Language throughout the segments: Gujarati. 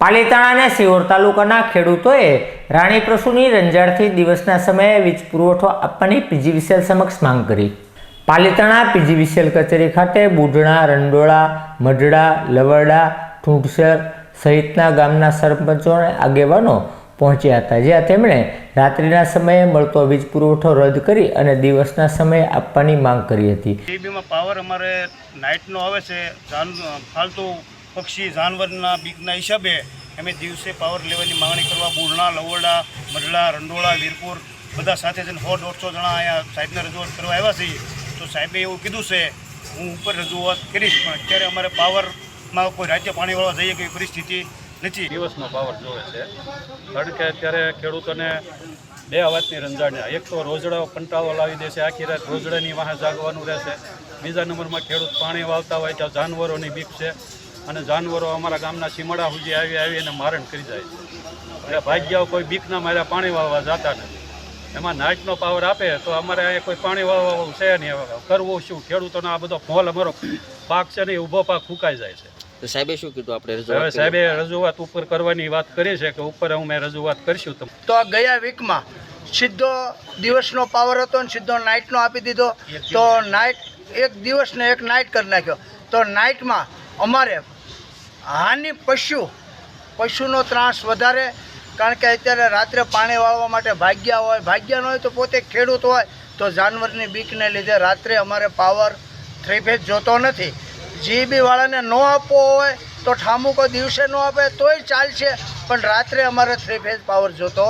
પાલીતાણા અને સિહોર તાલુકાના ખેડૂતોએ રાણી પ્રસુની રંજાડથી દિવસના સમયે વીજ પુરવઠો આપવાની પીજીવીસીએલ સમક્ષ માંગ કરી. પાલિતાણા પીજીવીસીએલ કચેરી ખાતે બુઢણા, રંડોળા, મઢડા લવરડા ઠૂંઠસર સહિતના ગામના સરપંચો અને આગેવાનો પહોંચ્યા હતા, જ્યાં તેમણે રાત્રિના સમયે મળતો વીજ પુરવઠો રદ કરી અને દિવસના સમયે આપવાની માંગ કરી હતી. પાવર અમારે નાઇટનો આવે છે ફાલતુ પક્ષી જાનવરના બીકના હિસાબે અમે દિવસે પાવર લેવાની માંગણી કરવા બુરણા, લવોડા મઢડા રંડોળા, વીરપુર બધા સાથે જઈને સો દોઢસો જણા અહીંયા સાહેબને રજૂઆત કરવા આવ્યા છીએ. તો સાહેબે એવું કીધું છે, હું ઉપર રજૂઆત કરીશ, પણ અત્યારે અમારે પાવરમાં કોઈ રાજ્ય પાણીવાળા જઈએ કે પરિસ્થિતિ નથી. દિવસનો પાવર જોવે છે. કારણ કે અત્યારે ખેડૂતોને બે અવાજની રંજાણ્યા એક તો રોજડા કંટાળો લાવી દેશે આખી રાત રોજડાની વાહ જાગવાનું રહેશે. બીજા નંબરમાં ખેડૂત પાણી વાવતા હોય ત્યાં જાનવરોની બીક છે. અને જાનવરો અમારા ગામના સીમડા સુધી આવી આવી અને મારણ કરી જાય છે. એટલે ભાગ્યાઓ કોઈ બીકના માર્યા પાણી વાવવા જતા નથી. એમાં નાઇટનો પાવર આપે તો અમારે અહીંયા કોઈ પાણી વાવવા છે નહીં. કરવું શું? ખેડૂતોનો આ બધો ફોલ અમારો પાક છે ને એ ઊભો પાક ફૂંકાઈ જાય છે. તો સાહેબે શું કીધું આપણે હવે સાહેબે રજૂઆત ઉપર કરવાની વાત કરી છે કે ઉપર હું મેં રજૂઆત કરશું તમે તો આ ગયા વીકમાં સીધો દિવસનો પાવર હતો ને સીધો નાઇટનો આપી દીધો. તો નાઇટ એક દિવસને એક નાઇટ કરી નાખ્યો. તો નાઇટમાં અમારે હાનિ પશુ, પશુનો ત્રાસ વધારે, કારણ કે અત્યારે રાત્રે પાણી વાળવા માટે ભાગ્યા હોય, ભાગ્યા ન હોય તો પોતે ખેડૂત હોય, તો જાનવરની બીકને લીધે રાત્રે અમારે પાવર થ્રી ફેઝ જોતો નથી. જીબીવાળાને ન આપવો હોય તો ઠામુકો દિવસે ન આપે, તોય ચાલશે. પણ રાત્રે અમારે થ્રી ફેઝ પાવર જોતો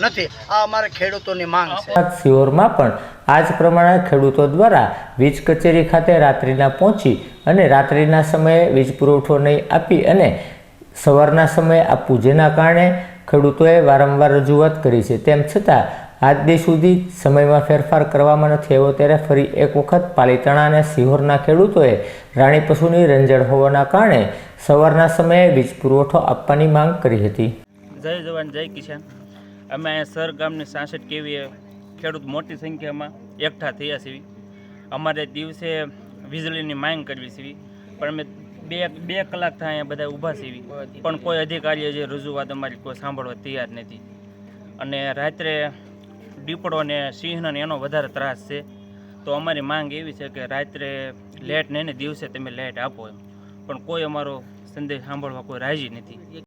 નથી. આ અમારે ખેડૂતોની માંગ છે. સિયોરમાં પણ આ જ પ્રમાણે ખેડૂતો દ્વારા વીજ કચેરી ખાતે રાત્રિના પહોંચી અને રાત્રિના સમયે વીજ પુરવઠો નહીં આપી અને સવારના સમયે આપવું, જેના કારણે ખેડૂતોએ વારંવાર રજૂઆત કરી છે. તેમ છતાં આજ દે સુધી સમયમાં ફેરફાર કરવામાં નથી આવ્યો, ત્યારે ફરી એક વખત પાલીતાણા અને સિહોરના ખેડૂતોએ રાણી પશુની રંજણ હોવાના કારણે સવારના સમયે વીજ પુરવઠો આપવાની માંગ કરી હતી. જય જવાન, જય કિસાન. અમે સર ગામની સાસઠ કેવી ખેડૂત મોટી સંખ્યામાં એકઠા થયા છીએ અમારે દિવસે વીજળીની માંગ કરવી છે પણ અમે બે બે કલાક થાય અહીંયા બધા ઊભા છીએ પણ કોઈ અધિકારીએ જે રજૂઆત અમારી કોઈ સાંભળવા તૈયાર નથી. અને રાત્રે દીપડો ને સિંહને એનો વધારે ત્રાસ છે. તો અમારી માંગ એવી છે કે રાત્રે લેટ નહીં ને દિવસે તમે લેટ આપો એમ. પણ કોઈ અમારો સંદેશ સાંભળવા કોઈ રાજી નથી.